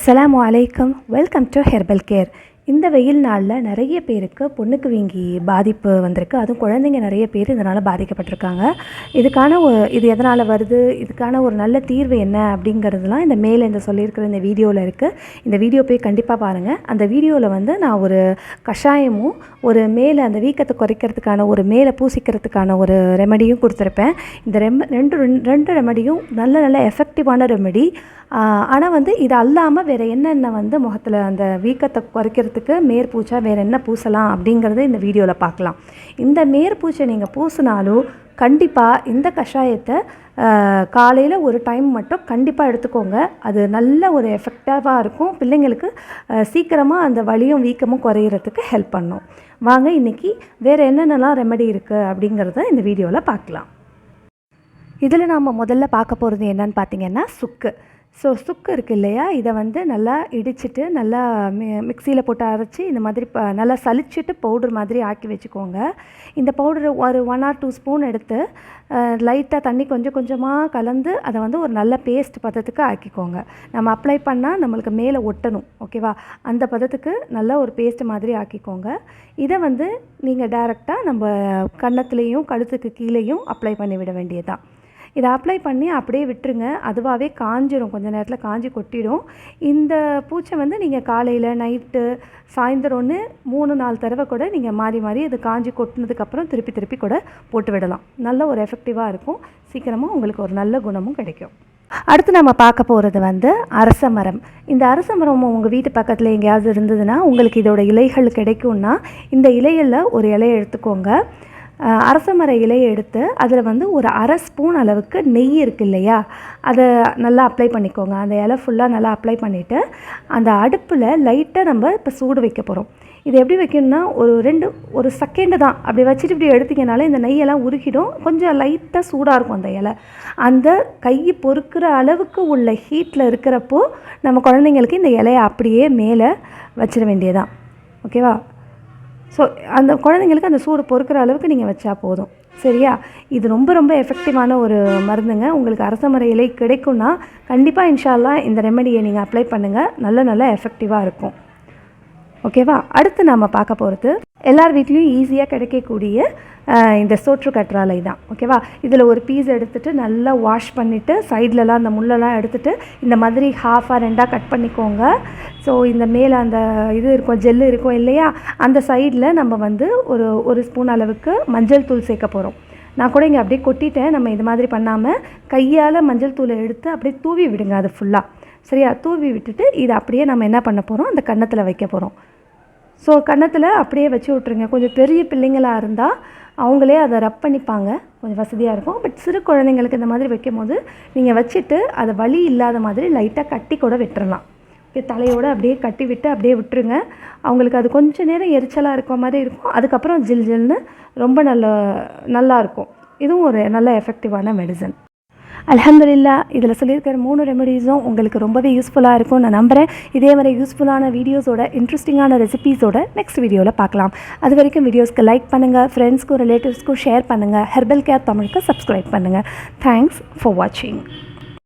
அஸ்ஸலாமு அலைக்கும் welcome to herbal care இந்த வெயில் நாளில் நிறைய பேருக்கு பொண்ணுக்கு வீங்கி பாதிப்பு வந்திருக்கு. அதுவும் குழந்தைங்க நிறைய பேர் இதனால் பாதிக்கப்பட்டிருக்காங்க. இதுக்கான ஒ- இது எதனால் வருது? இதுக்கான ஒரு நல்ல தீர்வு என்ன? அப்படிங்கிறதுலாம் இந்த மேலே இந்த சொல்லியிருக்கிற இந்த வீடியோவில் இருக்குது இந்த வீடியோ போய் கண்டிப்பாக பாருங்கள் அந்த வீடியோவில் வந்து நான் ஒரு கஷாயமும் ஒரு மேலே அந்த வீக்கத்தை குறைக்கிறதுக்கான ஒரு மேலே பூசிக்கிறதுக்கான ஒரு ரெமடியும் கொடுத்துருப்பேன். இந்த ரெம் ரெண்டு ரெண்டு- ரெண்டு ரெமடியும் நல்ல நல்ல எஃபெக்டிவான ரெமடி ஆனால் வந்து இது அல்லாமல் வேறு என்னென்ன வந்து முகத்தில் அந்த வீக்கத்தை குறைக்கிறதுக்கு மேற்பூச்சா வேறு என்ன பூசலாம் அப்படிங்கிறத இந்த வீடியோவில் பார்க்கலாம். இந்த மேற்பூச்சை நீங்கள் பூசினாலும் கண்டிப்பாக இந்த கஷாயத்தை காலையில் ஒரு டைம் மட்டும் கண்டிப்பாக எடுத்துக்கோங்க. அது நல்ல ஒரு எஃபெக்டிவாக இருக்கும். பிள்ளைங்களுக்கு சீக்கிரமாக அந்த வலியும் வீக்கமும் குறையிறதுக்கு ஹெல்ப் பண்ணும். வாங்க இன்றைக்கி வேறு என்னென்னலாம் ரெமெடி இருக்குது அப்படிங்கிறத இந்த வீடியோவில் பார்க்கலாம். இதில் நாம் முதல்ல பார்க்க போகிறது என்னன்னு பார்த்தீங்கன்னா சுக்கு. ஸோ சுக்கு இருக்குது இல்லையா? இதை வந்து நல்லா இடிச்சிட்டு நல்லா மி மிக்சியில் போட்டு அரைச்சி இந்த மாதிரி ப நல்லா சலிச்சிட்டு பவுடர் மாதிரி ஆக்கி வச்சுக்கோங்க. இந்த பவுடர் ஒரு ஒன் ஆர் டூ ஸ்பூன் எடுத்து லைட்டாக தண்ணி கொஞ்சம் கொஞ்சமாக கலந்து அதை வந்து ஒரு நல்ல பேஸ்ட் பதத்துக்கு ஆக்கிக்கோங்க. நம்ம அப்ளை பண்ணால் நம்மளுக்கு மேலே ஒட்டணும் ஓகேவா அந்த பதத்துக்கு நல்ல ஒரு பேஸ்ட் மாதிரி ஆக்கிக்கோங்க. இதை வந்து நீங்கள் டைரெக்டாக நம்ம கன்னத்துலேயும் கழுத்துக்கு கீழேயும் அப்ளை பண்ணி விட வேண்டியதுதான். இதை அப்ளை பண்ணி அப்படியே விட்டுருங்க. அதுவாகவே காஞ்சிடும் கொஞ்ச நேரத்தில் காஞ்சி கொட்டிடும். இந்த பூச்சை வந்து நீங்கள் காலையில் நைட்டு சாயந்தரம்னு மூணு நாலு தடவை கூட நீங்கள் மாறி மாறி இது காஞ்சி கொட்டினதுக்கப்புறம் திருப்பி திருப்பி கூட போட்டு விடலாம். நல்ல ஒரு எஃபெக்டிவாக இருக்கும். சீக்கிரமாக உங்களுக்கு ஒரு நல்ல குணமும் கிடைக்கும். அடுத்து நம்ம பார்க்க போகிறது வந்து அரச மரம். இந்த அரச மரம் உங்கள் வீட்டு பக்கத்தில் எங்கேயாவது இருந்ததுன்னா உங்களுக்கு இதோட இலைகள் கிடைக்கும்னா இந்த இலையில் ஒரு இலையை எடுத்துக்கோங்க. அரச மர இலையை எடுத்து அதில் வந்து ஒரு அரை ஸ்பூன் அளவுக்கு நெய் இருக்கு இல்லையா? அதை நல்லா அப்ளை பண்ணிக்கோங்க. அந்த இலை ஃபுல்லாக நல்லா அப்ளை பண்ணிவிட்டு அந்த அடுப்பில் லைட்டாக நம்ம இப்போ சூடு வைக்க போகிறோம் இது எப்படி வைக்கணும்னா ஒரு ரெண்டு ஒரு செகண்டு தான். அப்படி வச்சுட்டு இப்படி எடுத்திங்கனாலே இந்த நெய்யெல்லாம் உருகிடும். கொஞ்சம் லைட்டாக சூடாக இருக்கும் அந்த இலை. அந்த கை பொறுக்கிற அளவுக்கு உள்ள ஹீட்டில் இருக்கிறப்போ நம்ம குழந்தைங்களுக்கு இந்த இலையை அப்படியே மேலே வச்சிட வேண்டியதான் ஓகேவா ஸோ அந்த குழந்தைங்களுக்கு அந்த சூடு பொறுக்கிற அளவுக்கு நீங்கள் வச்சா போதும். சரியா? இது ரொம்ப ரொம்ப எஃபெக்டிவான ஒரு மருந்துங்க. உங்களுக்கு அரச முறையிலே கிடைக்கும்னா கண்டிப்பாக இன்ஷால்லா இந்த ரெமெடியை நீங்கள் அப்ளை பண்ணுங்கள் நல்ல நல்ல எஃபெக்டிவாக இருக்கும். ஓகேவா அடுத்து நாம் பார்க்க போகிறது எல்லார் வீட்லேயும் ஈஸியாக கிடைக்கக்கூடிய இந்த சோற்று கற்றாழை தான். ஓகேவா இதில் ஒரு பீஸ் எடுத்துட்டு நல்லா வாஷ் பண்ணிவிட்டு சைட்லலாம் அந்த முள்ளெல்லாம் எடுத்துகிட்டு இந்த மாதிரி ஹாஃபாக ரெண்டாக கட் பண்ணிக்கோங்க. ஸோ இந்த மேலே அந்த இது இருக்கும் ஜெல்லு இருக்கும் இல்லையா? அந்த சைடில் நம்ம வந்து ஒரு ஒரு ஸ்பூன் அளவுக்கு மஞ்சள் தூள் சேர்க்க போகிறோம் நான் கூட இங்கே அப்படியே கொட்டிட்டேன். நம்ம இது மாதிரி பண்ணாமல் கையால் மஞ்சள் தூளை எடுத்து அப்படியே தூவி விடுங்க அது ஃபுல்லாக சரியா? தூவி விட்டுட்டு இதை அப்படியே நம்ம என்ன பண்ண போகிறோம் அந்த கன்னத்தில் வைக்க போகிறோம் ஸோ கன்னத்தில் அப்படியே வச்சு விட்ருங்க கொஞ்சம் பெரிய பிள்ளைங்களாக இருந்தால் அவங்களே அதை ரப் பண்ணிப்பாங்க. கொஞ்சம் வசதியாக இருக்கும். பட் சிறு குழந்தைங்களுக்கு இந்த மாதிரி வைக்கும் போது நீங்கள் வச்சுட்டு அதை வலி இல்லாத மாதிரி லைட்டாக கட்டி கூட விட்டுறலாம். இப்போ தலையோடு அப்படியே கட்டி விட்டு அப்படியே விட்டுருங்க. அவங்களுக்கு அது கொஞ்சம் நேரம் எரிச்சலாக இருக்க மாதிரி இருக்கும். அதுக்கப்புறம் ஜில் ஜில்னு ரொம்ப நல்ல நல்லா இருக்கும். இதுவும் ஒரு நல்ல எஃபெக்டிவான மெடிசன் அலமதுல்லா இதில் சொல்லியிருக்கிற மூணு ரெமெடிஸும் உங்களுக்கு ரொம்பவே யூஸ்ஃபுல்லாக இருக்கும். நான் நம்புகிறேன் இதே மாதிரி யூஸ்ஃபுல்லான வீடியோஸோட இன்ட்ரெஸ்டிங்கான ரெசிபீஸோட நெக்ஸ்ட் வீடியோவில் பார்க்கலாம். அது வரைக்கும் வீடியோஸ்க்கு லைக் பண்ணுங்கள் ஃப்ரெண்ட்ஸ்க்கும் ரிலேட்டிவ்ஸ்க்கும் ஷேர் பண்ணுங்கள் ஹெர்பல் கேர் தமிழுக்கு சப்ஸ்கிரைப் பண்ணுங்கள் தேங்க்ஸ் ஃபார் வாட்சிங்